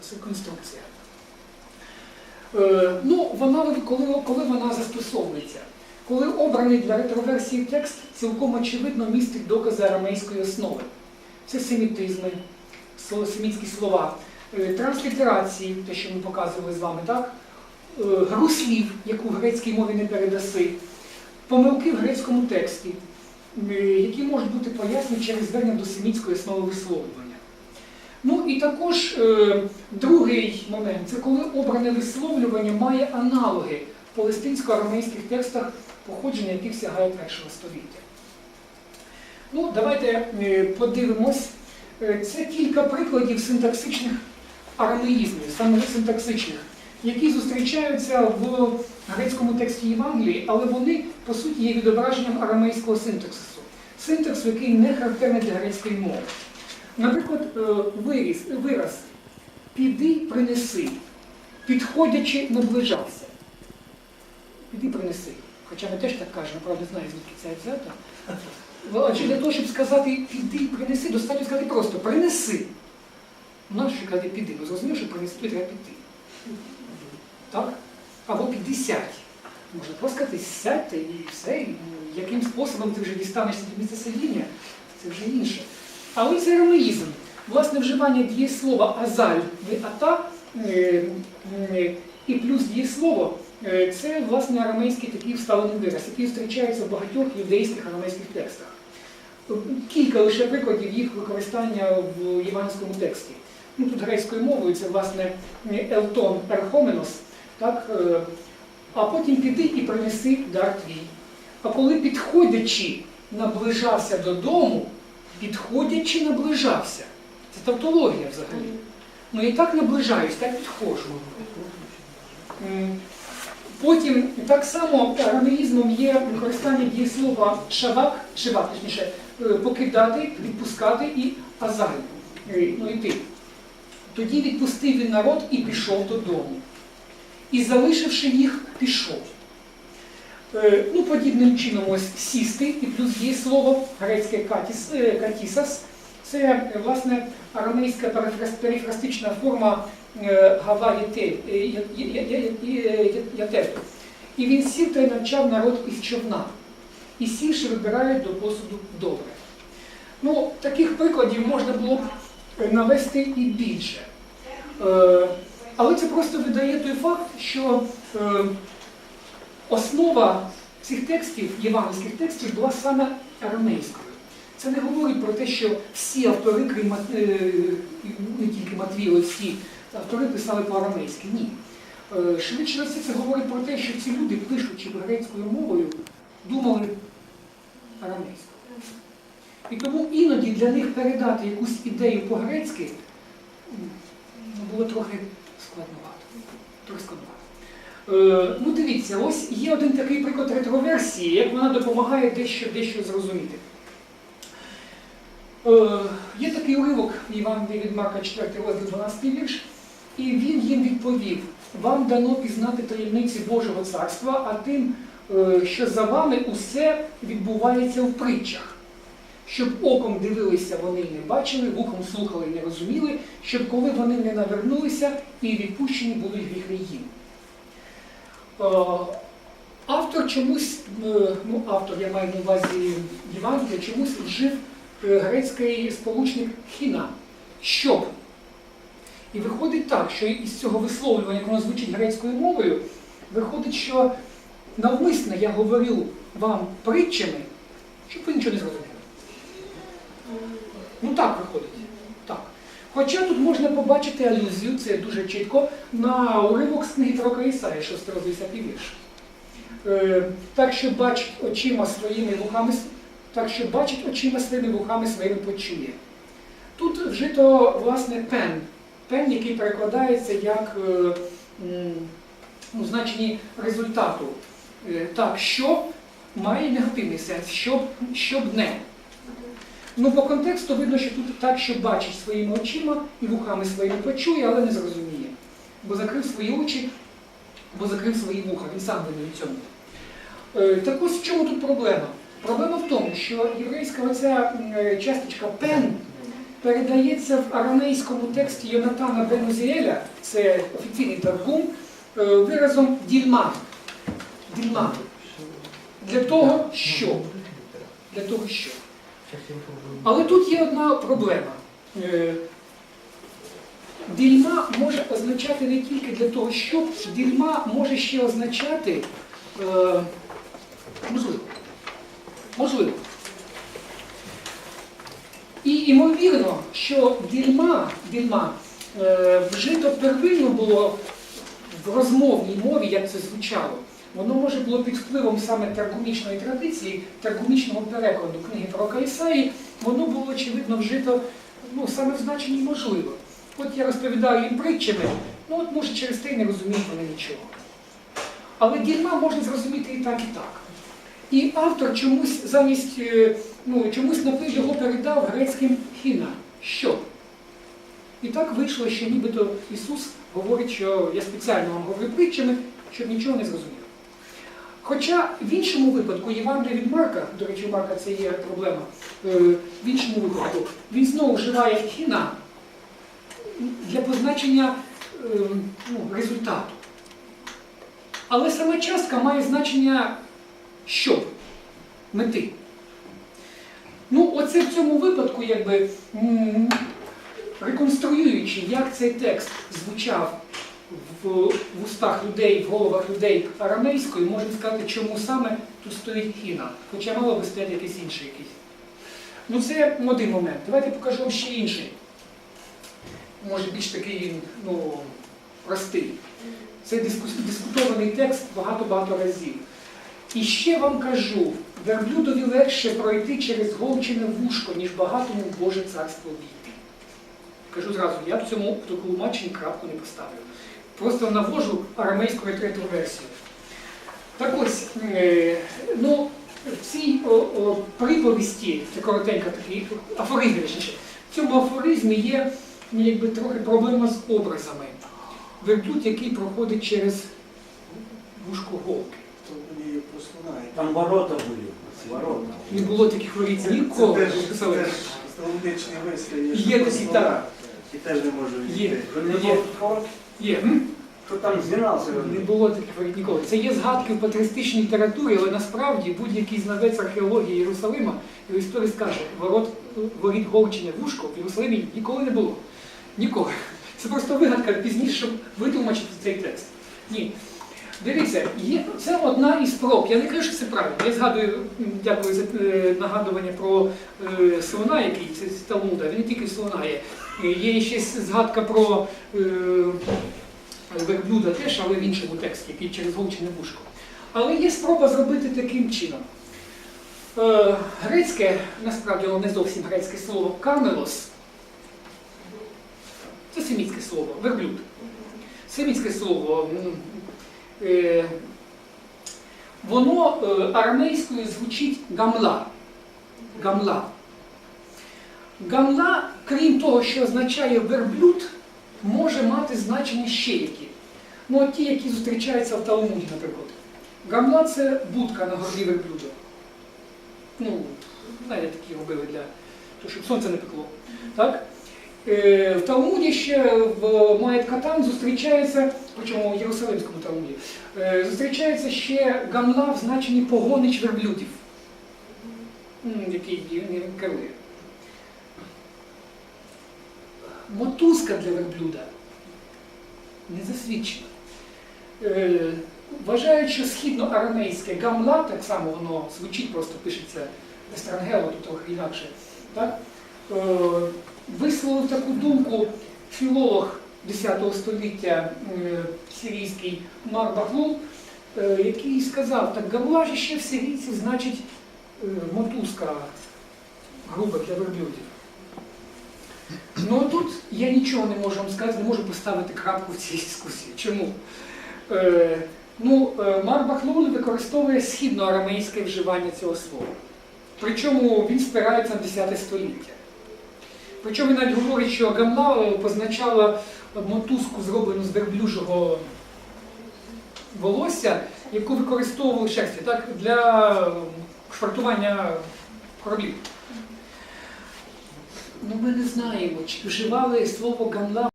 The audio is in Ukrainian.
Це конструкція. Е, ну, вона, коли, коли вона застосовується? Коли обраний для ретроверсії текст цілком очевидно містить докази арамейської основи. Це семітизми, семітські слова, е, транслітерації, те, що ми показували з вами, так? Е, гру слів, яку в грецькій мові не передаси, помилки в грецькому тексті, е, які можуть бути пояснені через звернення до семітської основи висловлювання. Ну і також е, другий момент це коли обране висловлювання має аналоги в палестинсько-арамейських текстах, походження яких сягає першого століття. Ну, давайте е, подивимось. Е, Це кілька прикладів синтаксичних арамеїзмів, саме синтаксичних, які зустрічаються в грецькому тексті Євангелії, але вони, по суті, є відображенням арамейського синтаксису. Синтаксу, який не характерний для грецької мови. Наприклад, е, виріз, вираз піди принеси, підходячи наближався. Піди принеси. Хоча ми теж так кажемо, правда, знаю, звідки це взято. Адже для того, щоб сказати піди принеси, достатньо сказати просто принеси. Нащо казати піди? Ну зрозумів, що принести треба піти. Так? Або піди сядь. Можна просто сказати, сядьте і все, і ну, яким способом ти вже дістанешся до місця сидіння, це вже інше. Але це ромеїзм. Власне вживання дієслова азаль ата е, е, і плюс дієслово е, це власне арамейський такий вставлений вираз, який зустрічається в багатьох юдейських арамейських текстах. Кілька лише прикладів їх використання в євангельському тексті. Ну, тут грецькою мовою це власне елтон ерхоменос, так, а потім піди і принеси дар твій. А коли підходячи наближався додому, підходячи наближався. Це тавтологія взагалі. Ну і так наближаюсь, так підходжу. Потім так само арамеїзмом є використання дієслова шавак, шивак, точніше, е, покидати, відпускати і азаль, ну йти. Тоді відпустив він народ і пішов додому. І залишивши їх, пішов. Е, Ну, подібним чином ось сісти, і плюс є слово грецьке катіс, е, катісас. Це, власне, арамейська перифрастична форма е, гава єте- е, я- я- я- я- я- ятет. І він сів та й навчав народ із човна. І сівши вибирають до посуду добре. Ну, таких прикладів можна було б навести і більше. Але це просто видає той факт, що основа цих текстів, євангельських текстів, була саме арамейською. Це не говорить про те, що всі автори, крім е, не тільки Матвій, але всі автори писали по-арамейськи. Ні. Е, Швидше за все, це говорить про те, що ці люди, пишучи грецькою мовою, думали арамейською. І тому іноді для них передати якусь ідею по-грецьки ну, було трохи складновато. Трохи складновато. Е, ну дивіться, ось є один такий приклад ретроверсії, як вона допомагає дещо, дещо зрозуміти. Е, є такий уривок Євангелії від Марка 4 розділ 12 вірш, і він їм відповів: вам дано пізнати таємниці Божого царства, а тим, е, що за вами усе відбувається в притчах. Щоб оком дивилися, вони не бачили, вухом слухали і не розуміли, щоб коли вони не навернулися і відпущені були гріхи їм. Автор чомусь, е, ну автор, я маю на увазі Євангелія, чомусь вжив е, грецький сполучник хіна, щоб. І виходить так, що із цього висловлювання, як воно звучить грецькою мовою, виходить, що навмисно я говорю вам притчами, щоб ви нічого не зрозуміли. Ну так виходить. Хоча тут можна побачити алюзію, це дуже чітко, на уривок з книги пророка Ісаї, 6 розділ 10 вірш. Е, так, що бачить очима своїми вухами, так, що бачить очима своїми вухами своїми почує. Тут вжито, власне, пен. Пен, який перекладається як е, ну, значенні результату. Е, так, що має негативний сенс, щоб, щоб не. Ну, по контексту видно, що тут так, що бачить своїми очима і вухами своїми почує, але не зрозуміє. Бо закрив свої очі, бо закрив свої вуха, він сам винен цьому. Е, Так ось в чому тут проблема? Проблема в тому, що єврейська оця е, часточка пен передається в арамейському тексті Йонатана бен Узіеля, це офіційний таргум, е, виразом дільма. Дільма. Для того, що? Для того, що? Але тут є одна проблема. Е, Дільма може означати не тільки для того, щоб дільма може ще означати е, можливо. Можливо. І ймовірно, що дільма, дільма е, вжито первинно було в розмовній мові, як це звучало. Воно може було під впливом саме таргумічної традиції, таргумічного перекладу книги про Кайсаї, воно було очевидно вжито ну, саме в значенні можливо. От я розповідаю їм притчами, ну от може через те й не розуміють вони нічого. Але дільма можна зрозуміти і так, і так. І автор чомусь замість, е, ну, чомусь напив його передав грецьким хіна. Що? І так вийшло, що нібито Ісус говорить, що я спеціально вам говорю притчами, щоб нічого не зрозумів. Хоча в іншому випадку Євангелія від Марка, до речі, Марка це є проблема, е, в іншому випадку він знову вживає хіна для позначення е, ну, результату. Але сама частка має значення що? Мети. Ну, оце в цьому випадку, якби реконструюючи, як цей текст звучав в, устах людей, в головах людей арамейською, можна сказати, чому саме тут стоїть хіна. Хоча мало би стояти якийсь інший якийсь. Ну, це один момент. Давайте покажу вам ще інший. Може більш такий, ну, простий. Це дискутований текст багато-багато разів. І ще вам кажу, верблюдові легше пройти через голчине вушко, ніж багатому Боже царство війти. Кажу зразу, я в цьому в крапку не поставлю. Просто навожу арамейську ретрету версію. Так ось, е, ну, в цій о, о, приповісті, це коротенько такий афоризм, в цьому афоризмі є ну, якби, трохи проблема з образами. Верблюд, який проходить через вушко голки. Там ворота були. Ворота. Не було таких воріт Це, ніколи. це теж, це Писали. теж столбничний вислів. Є такі, так. І теж не можу Є. не Є. Є. м? то там згинався. Не було таких ніколи. Це є згадки в патристичній літературі, але насправді будь-який знавець археології Єрусалима і історії скаже, ворот, воріт Голчиня вушко в Єрусалимі ніколи не було. Ніколи. Це просто вигадка пізніше, щоб витлумачити цей текст. Ні. Дивіться, є, це одна із проб. Я не кажу, що це правильно. Я згадую, дякую за е, нагадування про е, слона, який це Талмуда. Він не тільки слона є. Е, Є ще згадка про е, верблюда теж, але в іншому тексті, який через голчине вушко. Але є спроба зробити таким чином. Е, грецьке, насправді воно не зовсім грецьке слово камелос. Це семітське слово, верблюд. Семітське слово. Е, воно е, арамейською звучить гамла. Гамла. Гамла, крім того, що означає верблюд, може мати значення ще які. Ну, от ті, які зустрічаються в Талмуді, наприклад. Гамла це будка на горлі верблюда. Ну, знаєте, такі робили для того, щоб сонце не пекло. Так? Е, В Талмуді ще в Маєт Катан зустрічається, причому в Єрусалимському Талмуді, е, зустрічається ще гамла в значенні погонич верблюдів, який він керує. Мотузка для верблюда не засвідчена. Е, Вважають, що східноарамейське гамла, так само воно звучить, просто пишеться естрангело, тут трохи інакше. Так? Е, Висловив таку думку філолог X століття е, сирійський Мар Бахлул, який сказав, так гамла ще в сирійців значить мотузка груба для верблюдів. Ну тут я нічого не можу вам сказати, не можу поставити крапку в цій дискусії. Чому? Е, ну, е, Мар Бахлул використовує східноарамейське вживання цього слова. Причому він спирається на 10 століття. Причому він навіть говорить, що гамла е, позначала мотузку, зроблену з верблюжого волосся, яку використовували шерсті так, для швартування кораблів. Ну ми не знаємо, чи вживали слово ганла